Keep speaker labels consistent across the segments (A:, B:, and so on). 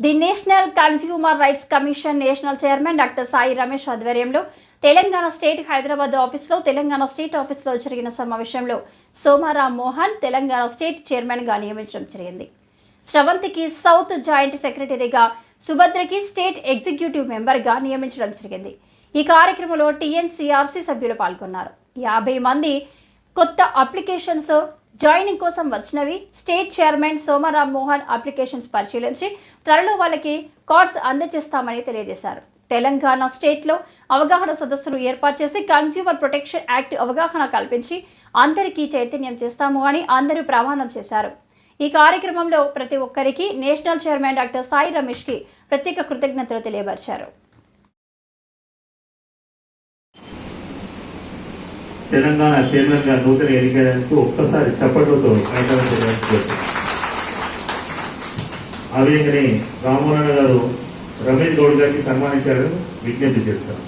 A: The national consumer rights commission national chairman doctor Sai Ramesh ఆధ్వర్యంలో Telangana state Hyderabad ఆఫీస్లో Telangana state ఆఫీస్లో జరిగిన సమావేశంలో సోమారాం మోహన్ తెలంగాణ స్టేట్ చైర్మన్గా నియమించడం జరిగింది. స్రవంతికి సౌత్ జాయింట్ సెక్రటరీగా సుభద్రకి స్టేట్ ఎగ్జిక్యూటివ్ మెంబర్గా నియమించడం జరిగింది. ఈ కార్యక్రమంలో టీఎన్సీఆర్సీ సభ్యులు పాల్గొన్నారు. యాభై మంది కొత్త అప్లికేషన్స్ జాయినింగ్ కోసం వచ్చినవి state chairman Somaram Mohan applications పరిశీలించి త్వరలో వాళ్ళకి కార్డ్స్ అందజేస్తామని తెలియజేశారు. తెలంగాణ స్టేట్లో అవగాహన సదస్సును ఏర్పాటు చేసి కన్స్యూమర్ ప్రొటెక్షన్ యాక్ట్ అవగాహన కల్పించి అందరికీ చైతన్యం చేస్తాము అని అందరూ ప్రమాణం చేశారు. ఈ కార్యక్రమంలో ప్రతి ఒక్కరికి నేషనల్ చైర్మన్ డాక్టర్ సాయి రమేష్కి ప్రత్యేక కృతజ్ఞతలు తెలియపరిచారు.
B: తెలంగాణ చైర్మన్గా నూతన ఎన్నికైనందుకు ఒక్కసారి చప్పట్లతో స్వాగతం ఆ విధంగానే రామోహన్ గారు రమేష్ గౌడ్ గారికి సన్మానించాలని విజ్ఞప్తి చేస్తారు.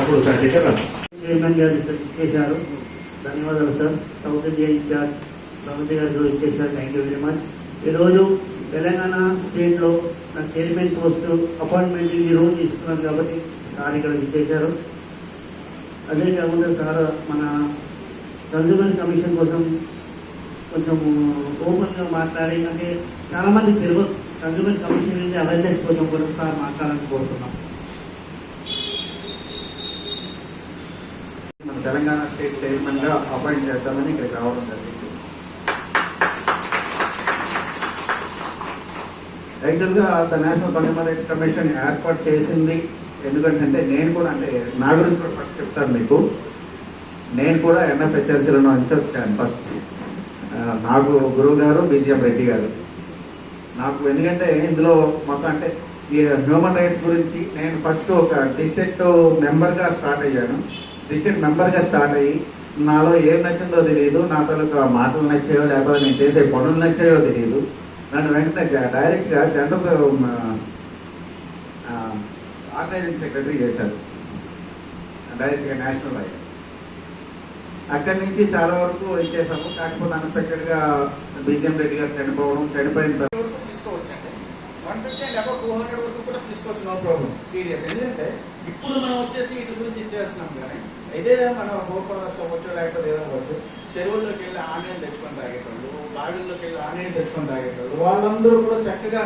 B: అప్పుడు సార్ దగ్గర
C: చైర్మన్ గారు ఇక్కడ ఇచ్చేశారు. ధన్యవాదాలు sir. South India incharge south గారు ఇచ్చేసారు థ్యాంక్ యూ వెరీ మచ్ ఈరోజు తెలంగాణ స్టేట్లో నా చైర్మన్ పోస్ట్ అపాయింట్మెంట్ ఈ రోజు కాబట్టి సార్ ఇక్కడ ఇచ్చేశారు. అదే కాకుండా సార్ మన కన్సూమర్ కమిషన్ కోసం కొంచెం ఓపెన్గా మాట్లాడి అంటే చాలామంది తెలియదు. కన్సూమర్ కమిషన్ నుంచి అవేర్నెస్ కోసం కూడా సార్ మాట్లాడాలని కోరుతున్నాం.
D: తెలంగాణ స్టేట్ చైర్మన్గా అపాయింట్ చేద్దామని ఇక్కడికి రావడం జరిగింది. యాక్చువల్గా the national consumer rights commission ఏర్పాటు చేసింది. ఎందుకంటే నేను కూడా అంటే నా గురించి కూడా ఫస్ట్ చెప్తాను మీకు. నేను కూడా ఎన్ఎఫ్హెచ్ఎస్సీలో నుంచి వచ్చాను ఫస్ట్ నాకు గురువు గారు బీసీఎం రెడ్డి గారు. నాకు ఎందుకంటే ఇందులో మొత్తం అంటే ఈ హ్యూమన్ రైట్స్ గురించి నేను ఫస్ట్ ఒక డిస్ట్రిక్ట్ మెంబర్గా స్టార్ట్ అయ్యాను. డిస్ట్రిక్ట్ మెంబర్గా స్టార్ట్ అయ్యి నాలో ఏం నచ్చిందో తెలియదు నా తాలూకా మాటలు నచ్చాయో లేకపోతే నేను చేసే పనులు నచ్చాయో తెలియదు నన్ను వెంటనే డైరెక్ట్గా జనరల్ ఆర్గనైజింగ్ సెక్రటరీ చేశారు. డైరెక్ట్గా నేషనల్ రైట్ అక్కడి నుంచి చాలా వరకు ఇచ్చేసాము కాకపోతే అన్ఎక్స్పెక్టెడ్గా బీజేఎం రెడ్డి గారు చనిపోవడం చనిపోయిన తర్వాత
E: తీసుకోవచ్చండి. అండి one fifty and above two hundred వరకు కూడా తీసుకోవచ్చు నో ప్రాబ్లం టీడీఎస్ ఎందుకంటే ఇప్పుడు మనం వచ్చేసి వీటి గురించి ఇచ్చేస్తున్నాం కానీ ఇదే మన గోపాలస్ అవ్వచ్చు లేకపోతే ఏదో అవ్వచ్చు చెరువుల్లోకి వెళ్ళి ఆన్లైన్ తెచ్చుకొని తాగేటోళ్ళు బావిల్లోకి వెళ్ళి ఆన్లైన్ తెచ్చుకొని తాగేటోళ్ళు వాళ్ళందరూ కూడా చక్కగా